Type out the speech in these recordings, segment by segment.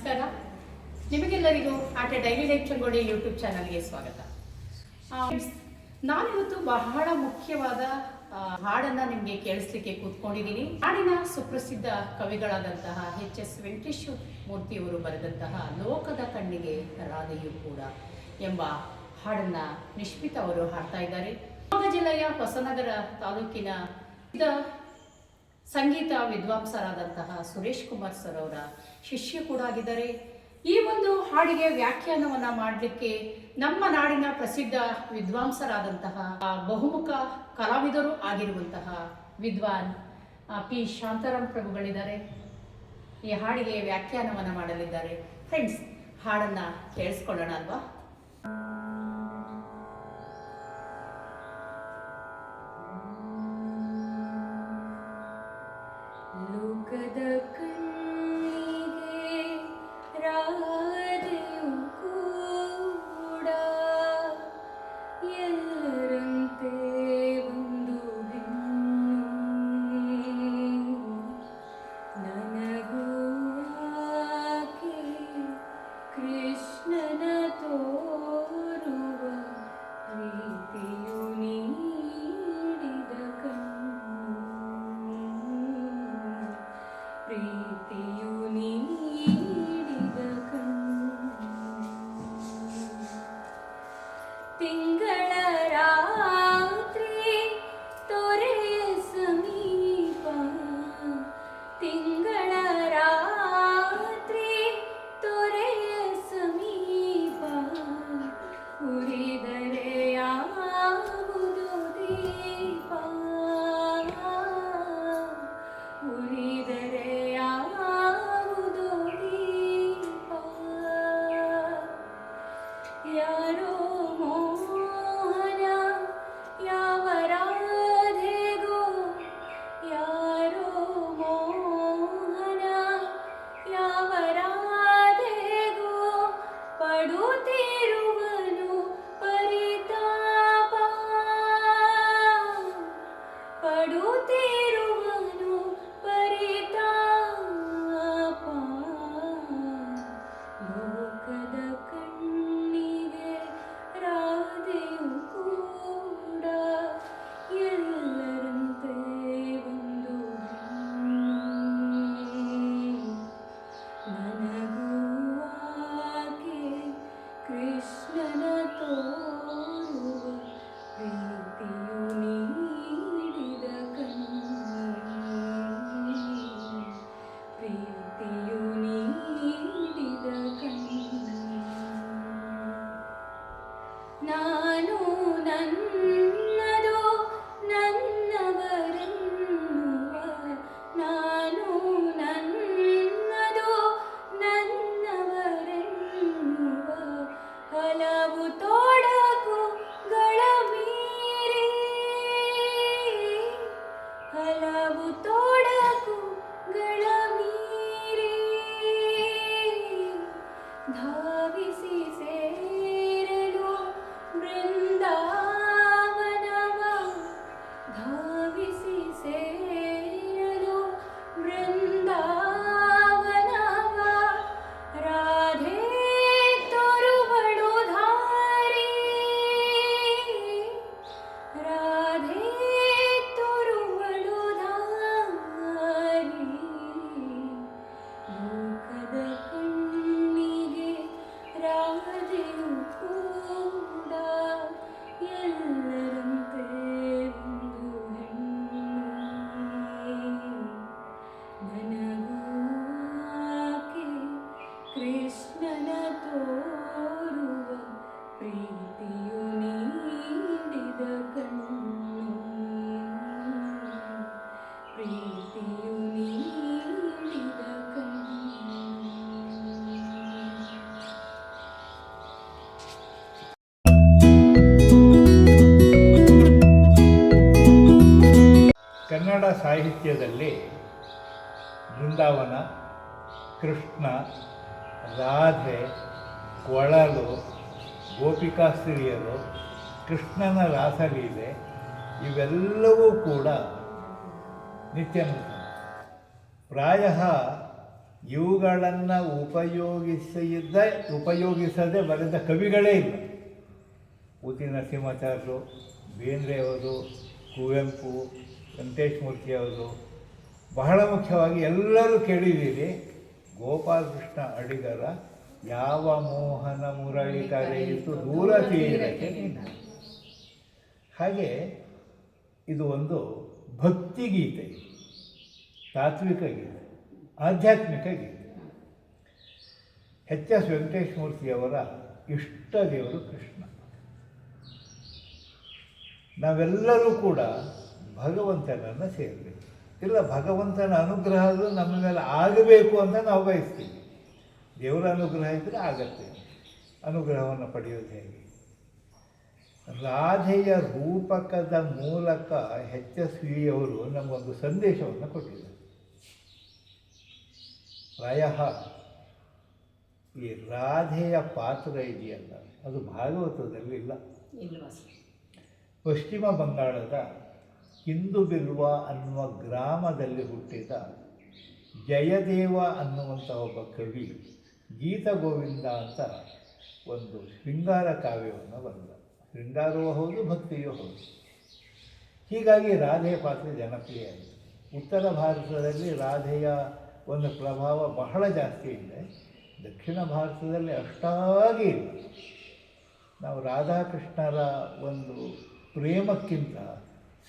ನಮಸ್ಕಾರ. ನಿಮಗೆಲ್ಲರಿಗೂ ಆಟ ಡೈಲಿ ಲೈಫ್ ಚಂಗೋಡಿ ಯೂಟ್ಯೂಬ್ ಚಾನಲ್ಗೆ ಸ್ವಾಗತ. ನಾನಿವತ್ತು ಬಹಳ ಮುಖ್ಯವಾದ ಹಾಡನ್ನ ನಿಮಗೆ ಕೇಳಿಸ್ಲಿಕ್ಕೆ ಕೂತ್ಕೊಂಡಿದ್ದೀನಿ. ಹಾಡಿನ ಸುಪ್ರಸಿದ್ಧ ಕವಿಗಳಾದಂತಹ ಎಚ್ ಎಸ್ ವೆಂಕಟೇಶ್ ಮೂರ್ತಿಯವರು ಬರೆದಂತಹ ಲೋಕದ ಕಣ್ಣಿಗೆ ರಾಧೆಯು ಕೂಡ ಎಂಬ ಹಾಡನ್ನ ನಿಶ್ಮಿತ ಅವರು ಹಾಡ್ತಾ ಇದ್ದಾರೆ. ಶಿವಮೊಗ್ಗ ಜಿಲ್ಲೆಯ ಹೊಸನಗರ ತಾಲೂಕಿನ ಸಂಗೀತ ವಿದ್ವಾಂಸರಾದಂತಹ ಸುರೇಶ್ ಕುಮಾರ್ ಸರ್ ಅವರ ಶಿಷ್ಯ ಕೂಡ ಆಗಿದ್ದಾರೆ. ಈ ಒಂದು ಹಾಡಿಗೆ ವ್ಯಾಖ್ಯಾನವನ್ನ ಮಾಡಲಿಕ್ಕೆ ನಮ್ಮ ನಾಡಿನ ಪ್ರಸಿದ್ಧ ವಿದ್ವಾಂಸರಾದಂತಹ ಬಹುಮುಖ ಕಲಾವಿದರು ಆಗಿರುವಂತಹ ವಿದ್ವಾನ್ ಪಿ. ಶಾಂತಾರಾಮ್ ಪ್ರಭುಗಳಿದ್ದಾರೆ. ಈ ಹಾಡಿಗೆ ವ್ಯಾಖ್ಯಾನವನ್ನ ಮಾಡಲಿದ್ದಾರೆ. ಫ್ರೆಂಡ್ಸ್ ಹಾಡನ್ನ ಕೇಳಿಸ್ಕೊಳ್ಳೋಣ ಅಲ್ವಾ? ಕನ್ನಡ ಸಾಹಿತ್ಯದಲ್ಲಿ ಬೃಂದಾವನ ಕೃಷ್ಣ, ರಾಧೆ, ಕೊಳಲು ಗೋಪಿಕಾಸ್ತ್ರೀಯರು ಕೃಷ್ಣನ ರಾಸಲೀಲೆ ಇವೆಲ್ಲವೂ ಕೂಡ ನಿತ್ಯ ಪ್ರಾಯ ಇವುಗಳನ್ನು ಉಪಯೋಗಿಸಿದ, ಉಪಯೋಗಿಸದೆ ಬರೆದ ಕವಿಗಳೇ ಇಲ್ಲ. ಉತಿ ನರಸಿಂಹಾಚಾರ್ಯರು ಬೇಂದ್ರೆಯವರು, ಕುವೆಂಪು ವೆಂಕಟೇಶ್ ಮೂರ್ತಿಯವರು ಬಹಳ ಮುಖ್ಯವಾಗಿ ಎಲ್ಲರೂ ಕೇಳಿದ್ದೀರಿ. ಗೋಪಾಲಕೃಷ್ಣ ಅಡಿಗರ ಯಾವ ಮೋಹನ ಮುರಳಿ ಕರೆಯಿತು ದೂರ ತೀರಕ್ಕೆ ಹಾಗೆ ಇದು ಒಂದು ಭಕ್ತಿಗೀತೆ ತಾತ್ವಿಕ ಗೀತೆ, ಆಧ್ಯಾತ್ಮಿಕ ಗೀತೆ. ಎಚ್ ಎಸ್ ವೆಂಕಟೇಶ್ ಮೂರ್ತಿಯವರ ಇಷ್ಟ ದೇವರು ಕೃಷ್ಣ. ನಾವೆಲ್ಲರೂ ಕೂಡ ಭಗವಂತನನ್ನು ಸೇರಬೇಕು. ಇಲ್ಲ ಭಗವಂತನ ಅನುಗ್ರಹ ಅದು ನಮ್ಮ ಮೇಲೆ ಆಗಬೇಕು ಅಂತ ನಾವು ಬಯಸ್ತೀವಿ. ದೇವರ ಅನುಗ್ರಹ ಇದ್ದರೆ ಆಗತ್ತೆ. ಅನುಗ್ರಹವನ್ನು ಪಡೆಯೋದು ಹೇಗೆ? ರಾಧೆಯ ರೂಪಕದ ಮೂಲಕ ಹೆಚ್ ಎಸ್ ವಿಯವರು ನಮಗೊಂದು ಸಂದೇಶವನ್ನು ಕೊಟ್ಟಿದ್ದಾರೆ. ಪ್ರಾಯ ಈ ರಾಧೆಯ ಪಾತ್ರ ಇದೆಯಲ್ಲ. ಅದು ಭಾಗವತದಲ್ಲಿ ಇಲ್ಲ. ಪಶ್ಚಿಮ ಬಂಗಾಳದ ಹಿಂದು ಬಿಲ್ವ ಅನ್ನುವ ಗ್ರಾಮದಲ್ಲಿ ಹುಟ್ಟಿದ ಜಯದೇವ ಅನ್ನುವಂಥ ಒಬ್ಬ ಕವಿ ಗೀತ ಗೋವಿಂದ ಅಂತ ಒಂದು ಶೃಂಗಾರ ಕಾವ್ಯವನ್ನು ಬರೆದ. ಶೃಂಗಾರವೂ ಹೌದು, ಭಕ್ತಿಯೂ ಹೌದು. ಹೀಗಾಗಿ ರಾಧೆಯ ಪಾತ್ರ ಜನಪ್ರಿಯ ಉತ್ತರ ಭಾರತದಲ್ಲಿ ರಾಧೆಯ ಒಂದು ಪ್ರಭಾವ ಬಹಳ ಜಾಸ್ತಿ ಇದೆ. ದಕ್ಷಿಣ ಭಾರತದಲ್ಲಿ ಅಷ್ಟಾಗಿ ನಾವು ರಾಧಾಕೃಷ್ಣರ ಒಂದು ಪ್ರೇಮಕ್ಕಿಂತ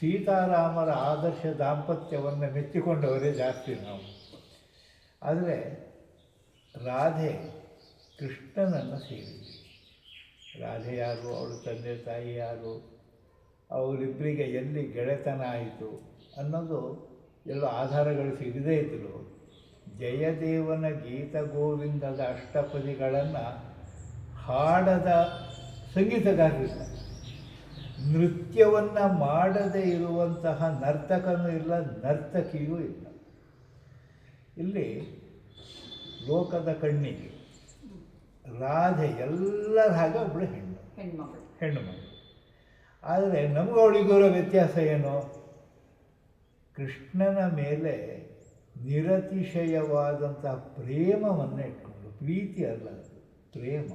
ಸೀತಾರಾಮರ ಆದರ್ಶ ದಾಂಪತ್ಯವನ್ನು ಮೆಚ್ಚಿಕೊಂಡವರೇ ಜಾಸ್ತಿ ನಾವು. ಆದರೆ ರಾಧೆ ಕೃಷ್ಣನನ್ನು ಸೇರಿದ್ವಿ. ರಾಧೆ ಯಾರು? ಅವಳು ತಂದೆ ತಾಯಿ ಯಾರು? ಅವರಿಬ್ಬರಿಗೆ ಎಲ್ಲಿ ಗೆಳೆತನ ಆಯಿತು ಅನ್ನೋದು ಎಲ್ಲ ಆಧಾರಗಳು ಸಿಗದೇ ಇದ್ದರು ಜಯದೇವನ ಗೀತ ಗೋವಿಂದದ ಅಷ್ಟಪದಿಗಳನ್ನು ಹಾಡದ ಸಂಗೀತಗಾರರಿಲ್ಲ. ನೃತ್ಯವನ್ನು ಮಾಡದೇ ಇರುವಂತಹ ನರ್ತಕನೂ ಇಲ್ಲ ನರ್ತಕಿಯೂ ಇಲ್ಲ. ಇಲ್ಲಿ ಲೋಕದ ಕಣ್ಣಿಗೆ ರಾಧೆ ಎಲ್ಲರ ಹಾಗೆ ಒಬ್ಬಳು ಹೆಣ್ಣು. ಹೆಣ್ಮಗಳು ಹೆಣ್ಣು ಮಗಳು ಆದರೆ ನಮಗೂ ಅವಳಿಗಿರೋ ವ್ಯತ್ಯಾಸ ಏನು? ಕೃಷ್ಣನ ಮೇಲೆ ನಿರತಿಶಯವಾದಂತಹ ಪ್ರೇಮವನ್ನು ಇಟ್ಕೊಂಡು ಪ್ರೀತಿ ಅಲ್ಲ ಪ್ರೇಮ.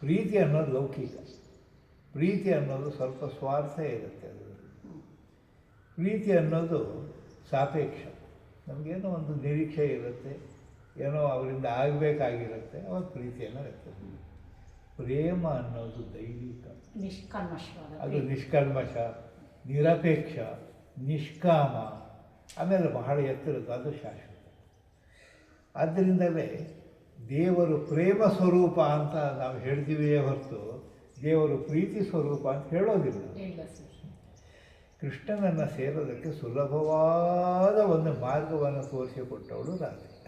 ಪ್ರೀತಿ ಅನ್ನೋದು ಲೌಕಿಕ. ಪ್ರೀತಿ ಅನ್ನೋದು ಸ್ವಲ್ಪ ಸ್ವಾರ್ಥ ಇರುತ್ತೆ ಅದರಲ್ಲಿ. ಪ್ರೀತಿ ಅನ್ನೋದು ಸಾಪೇಕ್ಷ. ನಮಗೇನೋ ಒಂದು ನಿರೀಕ್ಷೆ ಇರುತ್ತೆ ಏನೋ ಅವರಿಂದ ಆಗಬೇಕಾಗಿರುತ್ತೆ ಅವಾಗ ಪ್ರೀತಿಯನ್ನು ವ್ಯಕ್ತಪಡಿಸಿ ಪ್ರೇಮ ಅನ್ನೋದು ದೈವಿಕ. ನಿಷ್ಕಲ್ಮಶ ಅದು ನಿಷ್ಕರ್ಮಶ ನಿಷ್ಕಲ್ಮಶ ನಿರಪೇಕ್ಷ ನಿಷ್ಕಾಮ ಆಮೇಲೆ ಬಹಳ ಎತ್ತರದ್ದು ಅದು ಶಾಶ್ವತ. ಆದ್ದರಿಂದಲೇ ದೇವರು ಪ್ರೇಮ ಸ್ವರೂಪ ಅಂತ ನಾವು ಹೇಳ್ತೀವಿಯೇ ಹೊರತು ದೇವರು ಪ್ರೀತಿ ಸ್ವರೂಪ ಅಂತ ಹೇಳೋದಿಲ್ಲ. ಕೃಷ್ಣನನ್ನು ಸೇರೋದಕ್ಕೆ ಸುಲಭವಾದ ಒಂದು ಮಾರ್ಗವನ್ನು ತೋರಿಸಿಕೊಟ್ಟವಳು ರಾಧೆ.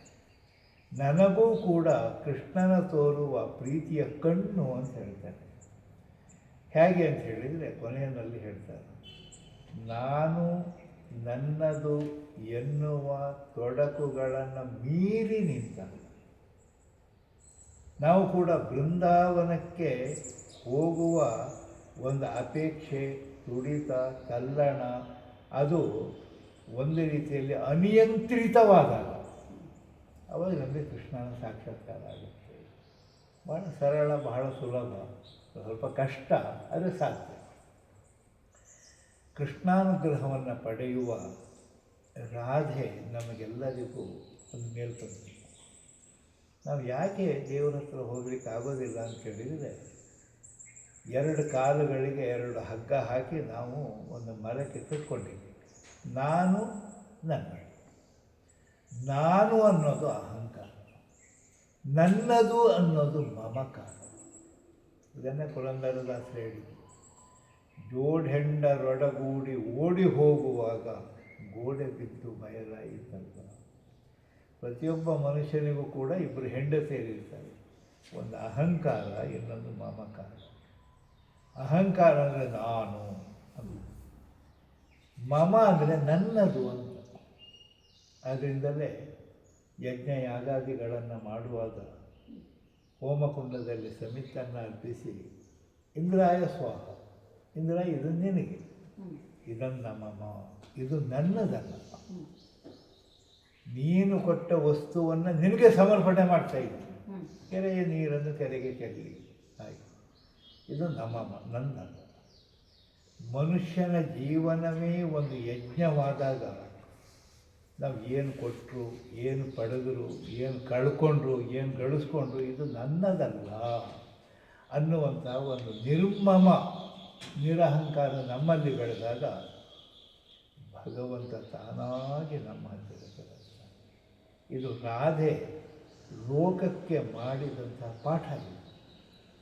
ನನಗೂ ಕೂಡ ಕೃಷ್ಣನ ತೋರುವ ಪ್ರೀತಿಯ ಕಣ್ಣು ಅಂತ ಹೇಳ್ತಾರೆ ಹೇಗೆ ಅಂತ ಹೇಳಿದರೆ ಕೊನೆಯಲ್ಲಿ ಹೇಳ್ತಾರೆ ನಾನು ನನ್ನದು ಎನ್ನುವ ತೊಡಕುಗಳನ್ನು ಮೀರಿ ನಿಂತ ನಾವು ಕೂಡ ಬೃಂದಾವನಕ್ಕೆ ಹೋಗುವ ಒಂದು ಅಪೇಕ್ಷೆ, ತುಡಿತ ತಲ್ಲಣ ಅದು ಒಂದು ರೀತಿಯಲ್ಲಿ ಅನಿಯಂತ್ರಿತವಾದಾಗ ಅವಾಗ ನಮಗೆ ಕೃಷ್ಣನ ಸಾಕ್ಷಾತ್ಕಾರ ಆಗುತ್ತೆ. ಭಾಳ ಸರಳ, ಬಹಳ ಸುಲಭ, ಸ್ವಲ್ಪ ಕಷ್ಟ, ಆದರೆ ಸಾಧ್ಯ. ಕೃಷ್ಣಾನುಗ್ರಹವನ್ನು ಪಡೆಯುವ ರಾಧೆ ನಮಗೆಲ್ಲರಿಗೂ ಒಂದು ಮೇಲ್ಪಂಕ್ತಿ ನಾವು ಯಾಕೆ ದೇವರ ಹತ್ರ ಹೋಗ್ಲಿಕ್ಕೆ ಆಗೋದಿಲ್ಲ ಅಂತ ಕೇಳಿದರೆ ಎರಡು ಕಾಲುಗಳಿಗೆ ಎರಡು ಹಗ್ಗ ಹಾಕಿ ನಾವು ಒಂದು ಮರಕ್ಕೆ ಕಟ್ಕೊಂಡಿದ್ವಿ ನಾನು ನನ್ನ ನಾನು ಅನ್ನೋದು ಅಹಂಕಾರ. ನನ್ನದು ಅನ್ನೋದು ಮಮಕಾರ. ಇದನ್ನೇ ಪುರಂದರದಾಸರು ಹೇಳಿದರು ಜೋಡೆಂಡರೊಡಗೂಡಿ ಓಡಿ ಹೋಗುವಾಗ ಗೋಡೆ ಬಿದ್ದು ಬಯಲಾಯಿತಲ್ಲ ಪ್ರತಿಯೊಬ್ಬ ಮನುಷ್ಯನಿಗೂ ಕೂಡ ಇಬ್ಬರು ಹೆಂಡತಿಯರಿರ್ತಾರೆ. ಒಂದು ಅಹಂಕಾರ, ಇನ್ನೊಂದು ಮಮಕಾರ. ಅಹಂಕಾರ ಅಂದರೆ ನಾನು ಅಂತ ಮಮ ಅಂದರೆ ನನ್ನದು ಅಂತ. ಅದರಿಂದಲೇ ಯಜ್ಞ ಯಾಗಾದಿಗಳನ್ನು ಮಾಡುವಾಗ ಹೋಮಕುಂಡದಲ್ಲಿ ಸಮಿತನ್ನು ಅರ್ಪಿಸಿ ಇಂದ್ರಾಯ ಸ್ವಾಹ. ಇಂದ್ರ, ಇದು ನಿನಗೆ. ಇದನ್ನ ಮಮ, ಇದು ನನ್ನದಲ್ಲ. ನೀನು ಕೊಟ್ಟ ವಸ್ತುವನ್ನು ನಿನಗೆ ಸಮರ್ಪಣೆ ಮಾಡ್ತಾ ಇದ್ದೀನಿ. ಕೆರೆಯ ನೀರನ್ನು ಕೆರೆಗೆ ಚೆಲ್ಲಿ ಇದು ನಮ್ಮ ಮ- ನನ್ನ ಮನುಷ್ಯನ ಜೀವನವೇ ಒಂದು ಯಜ್ಞವಾದಾಗ ನಾವು ಏನು ಕೊಟ್ಟರು, ಏನು ಪಡೆದರು, ಏನು ಕಳ್ಕೊಂಡ್ರು, ಏನು ಗಳಿಸ್ಕೊಂಡ್ರು, ಇದು ನನ್ನದಲ್ಲ ಅನ್ನುವಂಥ ಒಂದು ನಿರ್ಮಮ ನಿರಹಂಕಾರ ನಮ್ಮಲ್ಲಿ ಬೆಳೆದಾಗ ಭಗವಂತ ತಾನಾಗಿ ನಮ್ಮ ಇದು ರಾಧೆ ಲೋಕಕ್ಕೆ ಮಾಡಿದಂಥ ಪಾಠ ಇದು.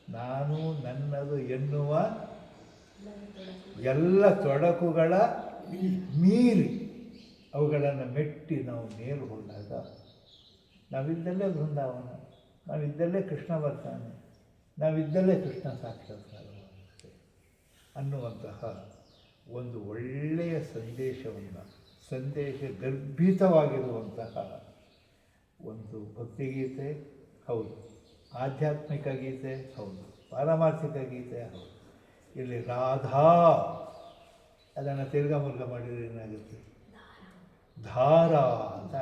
ನಾನು ನನ್ನದು ಎನ್ನುವ ಎಲ್ಲ ತೊಡಕುಗಳ ಮೀರಿ ಅವುಗಳನ್ನು ಮೆಟ್ಟಿ ನಾವು ಮೇಲು ಹೋದಾಗ ನಾವಿದ್ದಲ್ಲೇ ಬೃಂದಾವನ ನಾವಿದ್ದಲ್ಲೇ ಕೃಷ್ಣ ಬರ್ತಾನೆ ನಾವಿದ್ದಲ್ಲೇ ಕೃಷ್ಣ ಸಾಕ್ಷಾತ್ಕಾರವಾಗುತ್ತೆ ಅನ್ನುವಂತಹ ಒಂದು ಒಳ್ಳೆಯ ಸಂದೇಶವನ್ನು ಸಂದೇಶ ಗರ್ಭಿತವಾಗಿರುವಂತಹ ಒಂದು ಭಕ್ತಿಗೀತೆ. ಹೌದು. ಆಧ್ಯಾತ್ಮಿಕ ಗೀತೆ, ಹೌದು. ಪಾರಮಾರ್ಥಿಕ ಗೀತೆ, ಹೌದು. ಇಲ್ಲಿ ರಾಧಾ, ಅದನ್ನು ತಿರ್ಗ ಮುರ್ಗ ಮಾಡಿದರೆ ಏನಾಗುತ್ತೆ? ಧಾರ ಅಂತ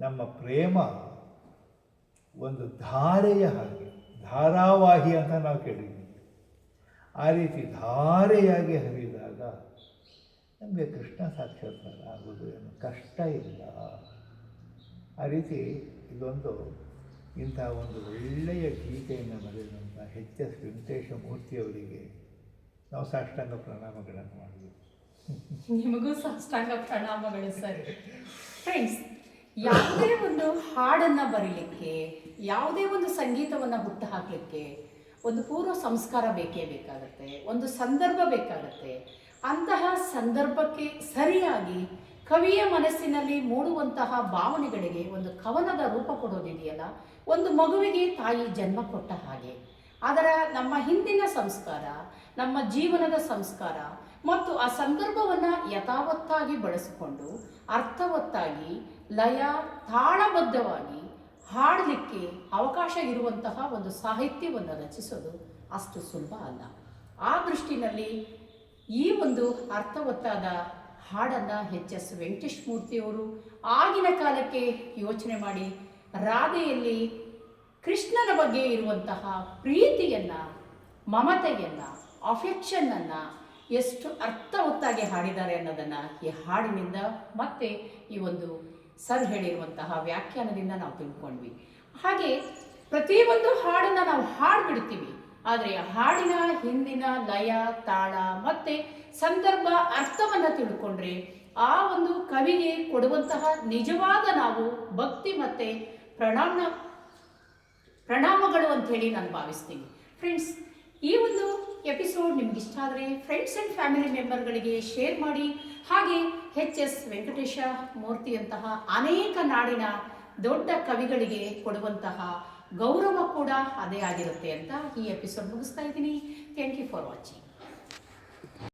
ನಮ್ಮ ಪ್ರೇಮ ಒಂದು ಧಾರೆಯ ಹಾಗೆ, ಧಾರಾವಾಹಿ ಅಂತ ನಾವು ಕೇಳಿದ್ದೀವಿ ಆ ರೀತಿ ಧಾರೆಯಾಗಿ ಹರಿದಾಗ ನಮಗೆ ಕೃಷ್ಣ ಸಾಕ್ಷಾತ್ಕಾರ ಆಗೋದು ಏನು ಕಷ್ಟ ಇಲ್ಲ. ಆ ರೀತಿ ಇದೊಂದು ಇಂಥ ಒಂದು ಒಳ್ಳೆಯ ಗೀತೆಯನ್ನು ಬರೆದಂಥ ಎಚ್ ಎಸ್ ವೆಂಕಟೇಶ ಮೂರ್ತಿಯವರಿಗೆ ನಾವು ಸಾಷ್ಟಾಂಗ ಪ್ರಣಾಮಗಳನ್ನು ಮಾಡಿದ್ವಿ ನಿಮಗೂ ಸಾಷ್ಟಾಂಗ ಪ್ರಣಾಮಗಳು ಸರ್. ಫ್ರೆಂಡ್ಸ್ ಯಾವುದೇ ಒಂದು ಹಾಡನ್ನು ಬರೀಲಿಕ್ಕೆ, ಯಾವುದೇ ಒಂದು ಸಂಗೀತವನ್ನು ಹುಟ್ಟು ಹಾಕಲಿಕ್ಕೆ ಒಂದು ಪೂರ್ವ ಸಂಸ್ಕಾರ ಬೇಕೇ ಬೇಕಾಗುತ್ತೆ, ಒಂದು ಸಂದರ್ಭ ಬೇಕಾಗುತ್ತೆ. ಅಂತಹ ಸಂದರ್ಭಕ್ಕೆ ಸರಿಯಾಗಿ ಕವಿಯ ಮನಸ್ಸಿನಲ್ಲಿ ಮೂಡುವಂತಹ ಭಾವನೆಗಳಿಗೆ ಒಂದು ಕವನದ ರೂಪ ಕೊಡೋದಿದೆಯಲ್ಲ? ಒಂದು ಮಗುವಿಗೆ ತಾಯಿ ಜನ್ಮ ಕೊಟ್ಟ ಹಾಗೆ. ಅದರ ನಮ್ಮ ಹಿಂದಿನ ಸಂಸ್ಕಾರ, ನಮ್ಮ ಜೀವನದ ಸಂಸ್ಕಾರ ಮತ್ತು ಆ ಸಂದರ್ಭವನ್ನು ಯಥಾವತ್ತಾಗಿ ಬಳಸಿಕೊಂಡು, ಅರ್ಥವತ್ತಾಗಿ, ಲಯ, ತಾಳಬದ್ಧವಾಗಿ ಹಾಡಲಿಕ್ಕೆ ಅವಕಾಶ ಇರುವಂತಹ ಒಂದು ಸಾಹಿತ್ಯವನ್ನು ರಚಿಸೋದು ಅಷ್ಟು ಸುಲಭ ಅಲ್ಲ. ಆ ದೃಷ್ಟಿನಲ್ಲಿ ಈ ಒಂದು ಅರ್ಥವತ್ತಾದ ಹಾಡನ್ನು ಎಚ್ ಎಸ್ ವೆಂಕಟೇಶ್ ಮೂರ್ತಿಯವರು ಆಗಿನ ಕಾಲಕ್ಕೆ ಯೋಚನೆ ಮಾಡಿ ರಾಧೆಯಲ್ಲಿ ಕೃಷ್ಣನ ಬಗ್ಗೆ ಇರುವಂತಹ ಪ್ರೀತಿಯನ್ನು, ಮಮತೆಯನ್ನು ಅಫೆಕ್ಷನ್ನನ್ನು ಎಷ್ಟು ಅರ್ಥವತ್ತಾಗಿ ಹಾಡಿದ್ದಾರೆ ಅನ್ನೋದನ್ನು ಈ ಹಾಡಿನಿಂದ ಮತ್ತೆ ಈ ಒಂದು ಸರ್ ಹೇಳಿರುವಂತಹ ವ್ಯಾಖ್ಯಾನದಿಂದ ನಾವು ತಿಳ್ಕೊಂಡ್ವಿ. ಹಾಗೆ ಪ್ರತಿಯೊಂದು ಹಾಡನ್ನು ನಾವು ಹಾಡ್ಬಿಡ್ತೀವಿ. ಆದರೆ ಹಾಡಿನ ಹಿಂದಿನ ಲಯ, ತಾಳ ಮತ್ತೆ ಸಂದರ್ಭ, ಅರ್ಥವನ್ನ ತಿಳ್ಕೊಂಡ್ರೆ ಆ ಒಂದು ಕವಿಗೆ ಕೊಡುವಂತಹ ನಿಜವಾದ ನಾವು ಭಕ್ತಿ ಮತ್ತೆ ಪ್ರಣಾಮ, ಪ್ರಣಾಮಗಳು ಅಂತ ಹೇಳಿ ನಾನು ಭಾವಿಸ್ತೀನಿ. ಫ್ರೆಂಡ್ಸ್ ಈ ಒಂದು ಎಪಿಸೋಡ್ ನಿಮ್ಗೆ ಇಷ್ಟ ಆದರೆ ಫ್ರೆಂಡ್ಸ್ ಆ್ಯಂಡ್ ಫ್ಯಾಮಿಲಿ ಮೆಂಬರ್ಗಳಿಗೆ ಶೇರ್ ಮಾಡಿ. ಹಾಗೆ ಎಚ್ ಎಸ್ ವೆಂಕಟೇಶ ಮೂರ್ತಿಯಂತಹ ಅನೇಕ ನಾಡಿನ ದೊಡ್ಡ ಕವಿಗಳಿಗೆ ಕೊಡುವಂತಹ ಗೌರವ ಕೂಡ ಅದೇ ಆಗಿರುತ್ತೆ ಅಂತ ಈ ಎಪಿಸೋಡ್ ಮುಗಿಸ್ತಾ ಇದ್ದೀನಿ. Thank you for watching